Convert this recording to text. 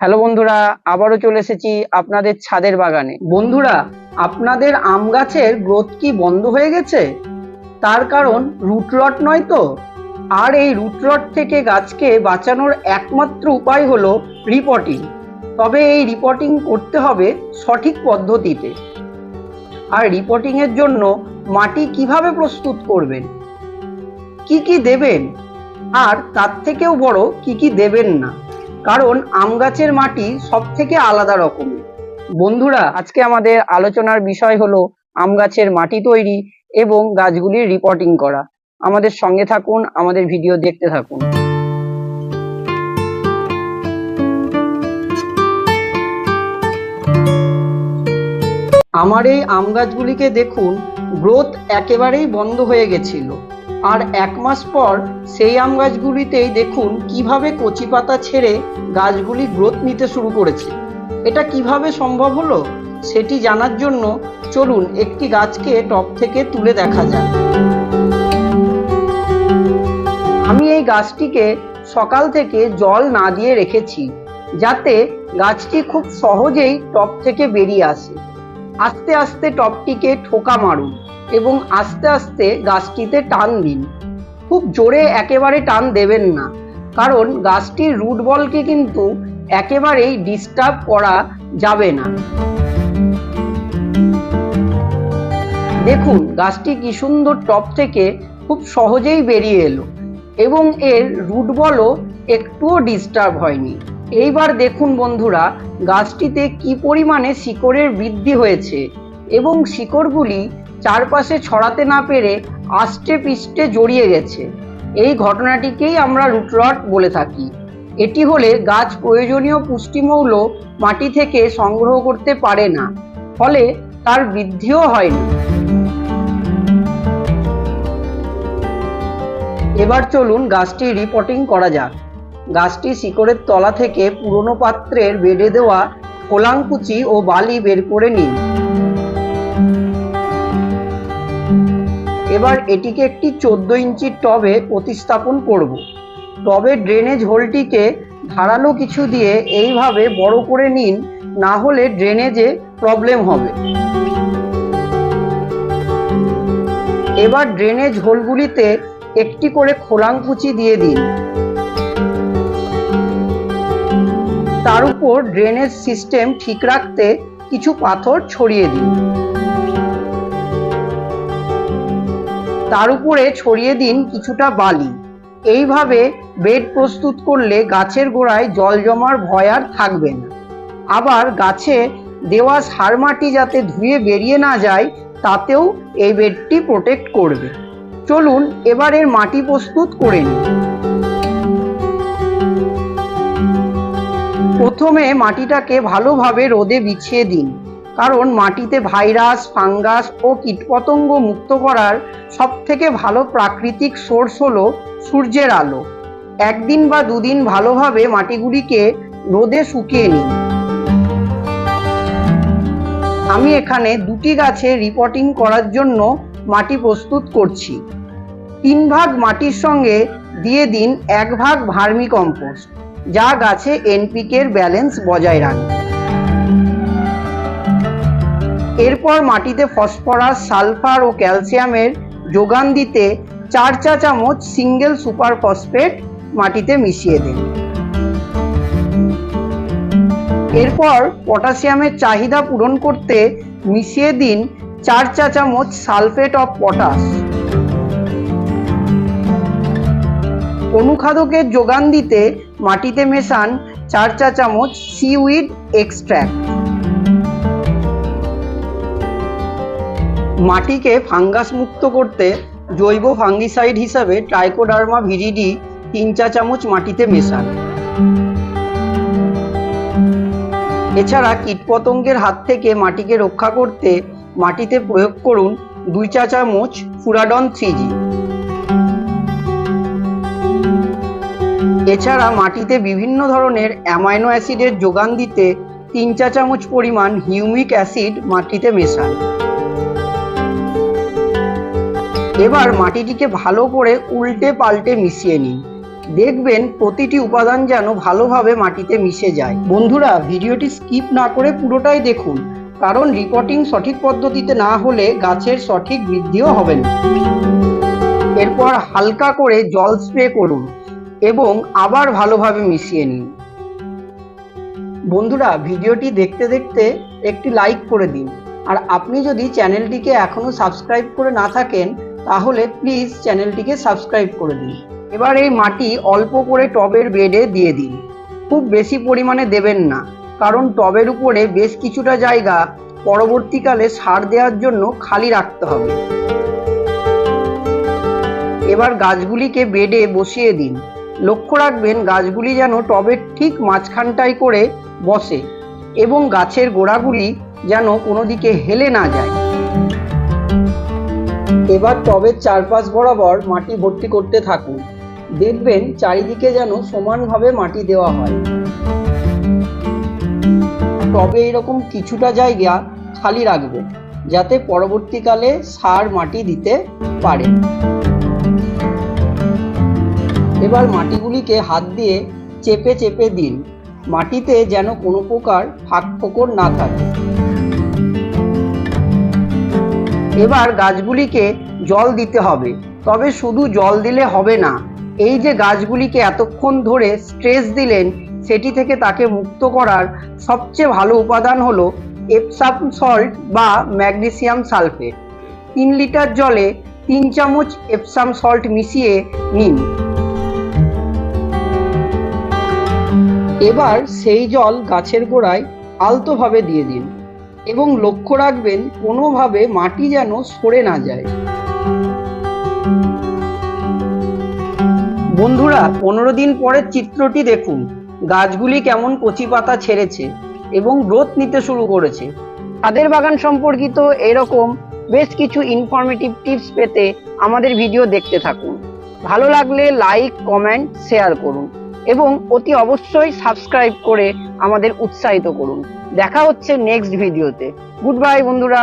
Hello বন্ধুরা, আবারও চলে এসেছি আপনাদের ছাদের বাগানে। বন্ধুরা, আপনাদের আম গাছের গ্রোথ কি বন্ধ হয়ে গেছে? তার কারণ রুটরট নয় তো? আর এই রুটরট থেকে গাছকে বাঁচানোর একমাত্র উপায় হলো রিপোর্টিং তবে এই রিপোর্টিং করতে হবে সঠিক পদ্ধতিতে। আর রিপোর্টিং এর জন্য মাটি কীভাবে প্রস্তুত করবেন? কি কি দেবেন? আর তার থেকেও বড় কি কি দেবেন না? কারণ আম গাছের মাটি সব থেকে আলাদা রকমের বন্ধুরা, আজকে আমাদের আলোচনার বিষয় হলো আম গাছের মাটি তৈরি এবং গাছগুলির রিপোর্টিং করা। আমাদের সঙ্গে থাকুন, আমাদের ভিডিও দেখতে থাকুন। আমার এই আম গাছগুলিকে দেখুন গ্রোথ একেবারেই বন্ধ হয়ে গেছিল। আর এক মাস পর সেই আম গাছগুলিতেই দেখুন কীভাবে কচি পাতা ছেড়ে গাছগুলি গ্রোথ নিতে শুরু করেছে। এটা কীভাবে সম্ভব হলো সেটি জানার জন্য চলুন একটি গাছকে টপ থেকে তুলে দেখা যাক। আমি এই গাছটিকে সকাল থেকে জল না দিয়ে রেখেছি, যাতে গাছটি খুব সহজেই টপ থেকে বেরিয়ে আসে। আস্তে আস্তে টপটিকে ঠোকা মারুন এবং আস্তে আস্তে গাছটিতে টান দিন। খুব জোরে একেবারে টান দেবেন না, কারণ গাছটির রুট বলকে কিন্তু একেবারেই ডিস্টার্ব করা যাবে না। দেখুন, গাছটি কি সুন্দর টপ থেকে খুব সহজেই বেরিয়ে এলো এবং এর রুট বলও একটুও ডিস্টার্ব হয়নি। এইবার দেখুন বন্ধুরা, গাছটিতে কি পরিমাণে শিকড়ের বৃদ্ধি হয়েছে এবং শিকড়গুলি চারপাশে ছড়াতে না পেরে আষ্টে পিষ্টে জড়িয়ে গেছে। এই ঘটনাটিকেই আমরা রুটরট বলে থাকি। এটি হলে গাছ প্রয়োজনীয় পুষ্টিমৌল মাটি থেকে সংগ্রহ করতে পারে না, ফলে তার বৃদ্ধিও হয়নি এবার চলুন গাছটি রিপোর্টিং করা যাক। গাছটি শিকড়ের তলা থেকে পুরনো পাত্রের বেডে দেওয়া খোলাংকুচি ও বালি বের করে নিন। এবার এটিকে একটি চোদ্দ ইঞ্চির টবে প্রতিস্থাপন করব। টবে ড্রেনেজ হোলটিকে ধারালো কিছু দিয়ে এইভাবে বড় করে নিন, না হলে ড্রেনেজে প্রবলেম হবে। এবার ড্রেনেজ হোলগুলিতে একটি করে খোলাংকুচি দিয়ে দিন। তার উপর ড্রেনেজ সিস্টেম ঠিক রাখতে কিছু পাথর ছড়িয়ে দিন। তার উপরে ছড়িয়ে দিন কিছুটা বালি। এইভাবে বেড প্রস্তুত করলে গাছের গোড়ায় জল জমার ভয় আর থাকবে না। আবার গাছে দেওয়া সার মাটি যাতে ধুয়ে বেরিয়ে না যায়, তাতেও এই বেডটি প্রোটেক্ট করবে। চলুন এবার এর মাটি প্রস্তুত করে নিই। প্রথমে মাটিটাকে ভালোভাবে রোদে বিছিয়ে দিন, কারণ মাটিতে ভাইরাস, ফাঙ্গাস ও কীটপতঙ্গ মুক্ত করার সব থেকে ভালো প্রাকৃতিক সোর্স হলো সূর্যের আলো। একদিন বা দুদিন ভালোভাবে মাটিগুলিকে রোদে শুকিয়ে নিন। আমি এখানে দুটি গাছে রিপোর্টিং করার জন্য মাটি প্রস্তুত করছি। তিন ভাগ মাটির সঙ্গে দিয়ে দিন এক ভাগ ভার্মি কম্পোস্ট যা গাছে এনপিকের ব্যালেন্স বজায় রাখবে এরপর মাটিতে ফসফরাস, সালফার ও ক্যালসিয়ামের যোগান দিতে চার চা চামচ সিঙ্গেল সুপার ফসফেট মাটিতে মিশিয়ে দিন। এরপর পটাশিয়ামের চাহিদা পূরণ করতে মিশিয়ে দিন চার চা চামচ সালফেট অফ পটাশ। অনুখাদকের যোগান দিতে মাটিতে মেশান চার চা চামচ সিউইড এক্সট্র্যাক্ট মাটিকে ফাঙ্গাস মুক্ত করতে জৈব ফাঙ্গিসাইড হিসাবে ট্রাইকোডার্মা ভিরিডি তিন চা চামচ মাটিতে মেশান। এছাড়া কীটপতঙ্গের হাত থেকে মাটিকে রক্ষা করতে মাটিতে প্রয়োগ করুন দুই চা চামচ ফুরাডন থ্রি এছাড়া মাটিতে বিভিন্ন ধরনের অ্যামাইনো অ্যাসিডের যোগান দিতে তিন চা চামচ পরিমাণ হিউমিক অ্যাসিড মাটিতে মেশান। এবার মাটিটিকে ভালো করে উল্টে পাল্টে মিশিয়ে নিন। দেখবেন প্রতিটি উপাদান যেন ভালোভাবে মাটিতে মিশে যায়। বন্ধুরা, ভিডিওটি স্কিপ না করে পুরোটাই দেখুন, কারণ রিপোর্টিং সঠিক পদ্ধতিতে না হলে গাছের সঠিক বৃদ্ধিও হবে না। এরপর হালকা করে জল স্প্রে করুন। এবং আবার ভালোভাবে মিশিয়ে নিন। বন্ধুরা, ভিডিওটি দেখতে দেখতে একটি লাইক করে দিন। আর আপনি যদি চ্যানেলটিকে এখনও সাবস্ক্রাইব করে না থাকেন, তাহলে প্লিজ চ্যানেলটিকে সাবস্ক্রাইব করে দিন। এবার এই মাটি অল্প করে টবের বেডে দিয়ে দিন। খুব বেশি পরিমাণে দেবেন না, কারণ টবের উপরে বেশ কিছুটা জায়গা পরবর্তীকালে সার দেওয়ার জন্য খালি রাখতে হবে। এবার গাছগুলিকে বেডে বসিয়ে দিন। লক্ষ্য রাখবেন, গাছগুলি যেন টবের ঠিক মাঝখানটায় করে বসে এবং গাছের গোড়াগুলি যেন কোনো দিকে হেলে না যায়। এবার টবের চারপাশ বরাবর মাটি ভর্তি করতে থাকুন। দেখবেন চারিদিকে যেন সমানভাবে মাটি দেওয়া হয়। টবে এরকম কিছুটা জায়গা খালি রাখবেন, যাতে পরবর্তীকালে সার মাটি দিতে পারে। এবার মাটিগুলিকে হাত দিয়ে চেপে চেপে দিন। মাটিতে যেন কোনো প্রকার ফাঁক ফোকর না থাকে। এবার গাছগুলিকে জল দিতে হবে। তবে শুধু জল দিলে হবে না, এই যে গাছগুলিকে এতক্ষণ ধরে স্ট্রেস দিলেন, সেটি থেকে তাকে মুক্ত করার সবচেয়ে ভালো উপাদান হলো এপসাম সল্ট বা ম্যাগনেসিয়াম সালফেট। তিন লিটার জলে তিন চামচ এপসাম সল্ট মিশিয়ে নিন। এবার সেই জল গাছের গোড়ায় আলতোভাবে দিয়ে দিন এবং লক্ষ্য রাখবেন কোনোভাবে মাটি যেন সরে না যায়। বন্ধুরা, পনেরো দিন পরের চিত্রটি দেখুন। গাছগুলি কেমন কচি পাতা ছেড়েছে এবং গ্রোথ নিতে শুরু করেছে। তাদের বাগান সম্পর্কিত এরকম বেশ কিছু ইনফরমেটিভ টিপস পেতে আমাদের ভিডিও দেখতে থাকুন। ভালো লাগলে লাইক কমেন্ট শেয়ার করুন। এবং অতি অবশ্যই সাবস্ক্রাইব করে আমাদের উৎসাহিত করুন। দেখা হচ্ছে নেক্সট ভিডিওতে গুড বাই বন্ধুরা।